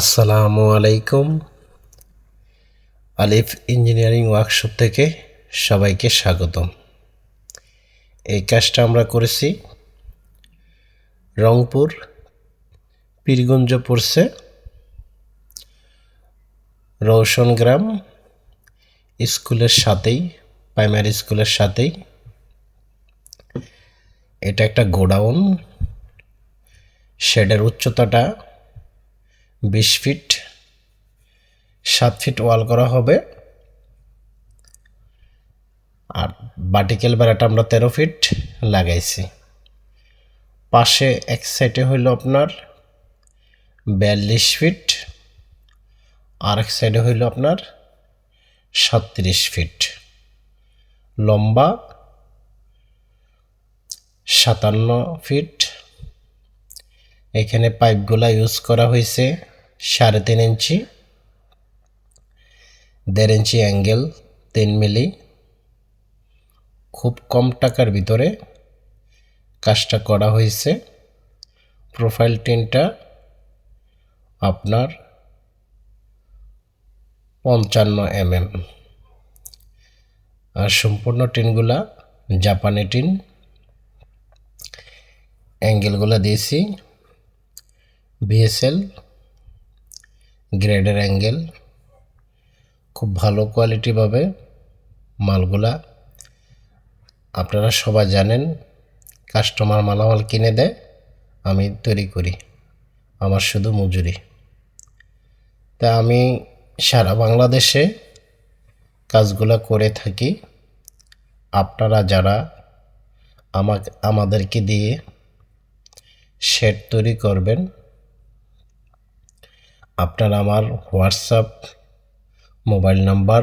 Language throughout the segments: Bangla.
আসসালামু আলাইকুম। আলিফ ইঞ্জিনিয়ারিং ওয়ার্কশপ থেকে সবাইকে স্বাগতম। এই কাজটা আমরা করেছি রংপুর পীরগঞ্জ পড়ছে রৌশন গ্রাম স্কুলের সাথেই, প্রাইমারি স্কুলের সাথেই। এটা একটা গোডাউন, শেডের উচ্চতাটা বিশ ফিট, সাত ফিট ওয়াল করা হবে। আর বাটিকেল বেড়াটা আমরা তেরো ফিট লাগাইছি। পাশে এক সাইডে হইল আপনার বিয়াল্লিশ ফিট, আর এক সাইডে হইল আপনার সাতত্রিশ ফিট। লম্বা সাতান্ন ফিট। এখানে পাইপগুলা ইউজ করা হয়েছে সাড়ে তিন ইঞ্চি, দেড় ইঞ্চি অ্যাঙ্গেল তিন মিলি। খুব কম টাকার ভিতরে কাজটা করা হয়েছে। প্রোফাইল টিনটা আপনার পঞ্চান্ন এম এম আর সম্পূর্ণ টিনগুলা জাপানি টিন। অ্যাঙ্গেলগুলো দিয়েছি। বিএসএল গ্রেডের অ্যাঙ্গেল খুব ভালো কোয়ালিটি পাবে মালগুলা। আপনারা সবাই জানেন কাস্টমার মালামাল কিনে দেয়, আমি তৈরি করি। আমার শুধু মজুরি। তা আমি সারা বাংলাদেশে কাজগুলো করে থাকি। আপনারা যারা আমাকে, আমাদেরকে দিয়ে শেড তৈরি করবেন আপনার আমার হোয়াটসঅ্যাপ মোবাইল নাম্বার,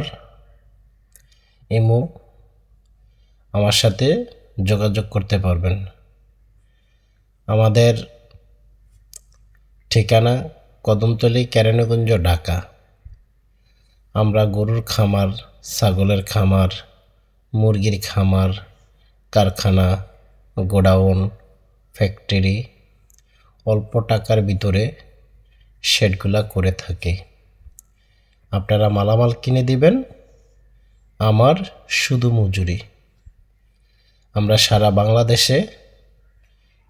ইমো আমার সাথে যোগাযোগ করতে পারবেন। আমাদের ঠিকানা কদমতলি ক্যারেনগঞ্জ ঢাকা। আমরা গরুর খামার, ছাগলের খামার, মুরগির খামার, কারখানা, গোডাউন, ফ্যাক্টরি অল্প টাকার ভিতরে শেডগুলা করে থাকে। আপনারা মালামাল কিনে দিবেন, আমার শুধু মজুরি। আমরা সারা বাংলাদেশে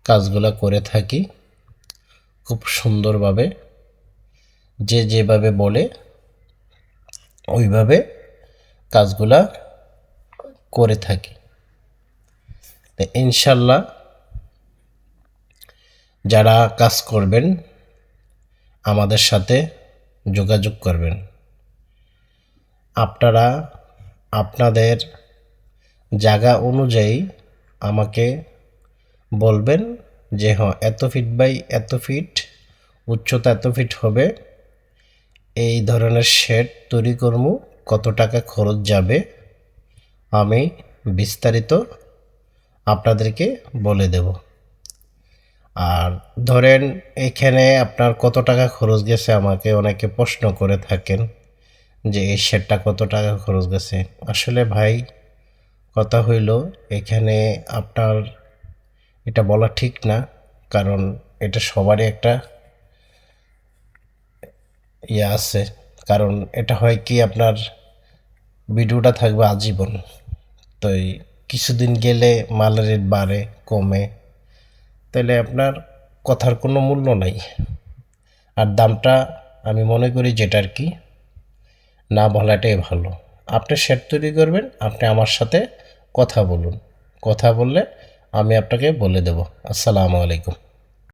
কাজগুলা করে থাকি, খুব সুন্দরভাবে। যে যেভাবে বলে, ওইভাবে কাজগুলা করে থাকি। ইনশাল্লাহ যারা কাজ করবেন আমাদের সাথে যোগাযোগ করবেন। আপনারা আপনাদের জায়গা অনুযায়ী আমাকে বলবেন যে হ্যাঁ এত ফিট বাই এত ফিট, উচ্চতা এত ফিট হবে, এই ধরনের শেড তৈরি করব, কত টাকা খরচ যাবে? আমি বিস্তারিত আপনাদেরকে বলে দেব। আর ধরেন এখানে আপনার কত টাকা খরচ গেছে আমাকে অনেকে প্রশ্ন করে থাকেন যে এই শেডটা কত টাকা খরচ গেছে। আসলে ভাই, কথা হইল এখানে আপনার এটা বলা ঠিক না, কারণ এটা সবারই একটা ইয়ে আছে। কারণ এটা হয় কি আপনার ভিডিওটা থাকবে আজীবন। তো কিছুদিন গেলে মালের রেট বাড়ে, কমে। তাহলে আপনার কথার কোনো মূল্য নাই। আর দামটা আমি মনে করি যেটা আর কি, না বলাটাই ভালো। আপনি শেড তৈরি করবেন, আপনি আমার সাথে কথা বলুন। কথা বললে আমি আপনাকে বলে দেব। আসসালামু আলাইকুম।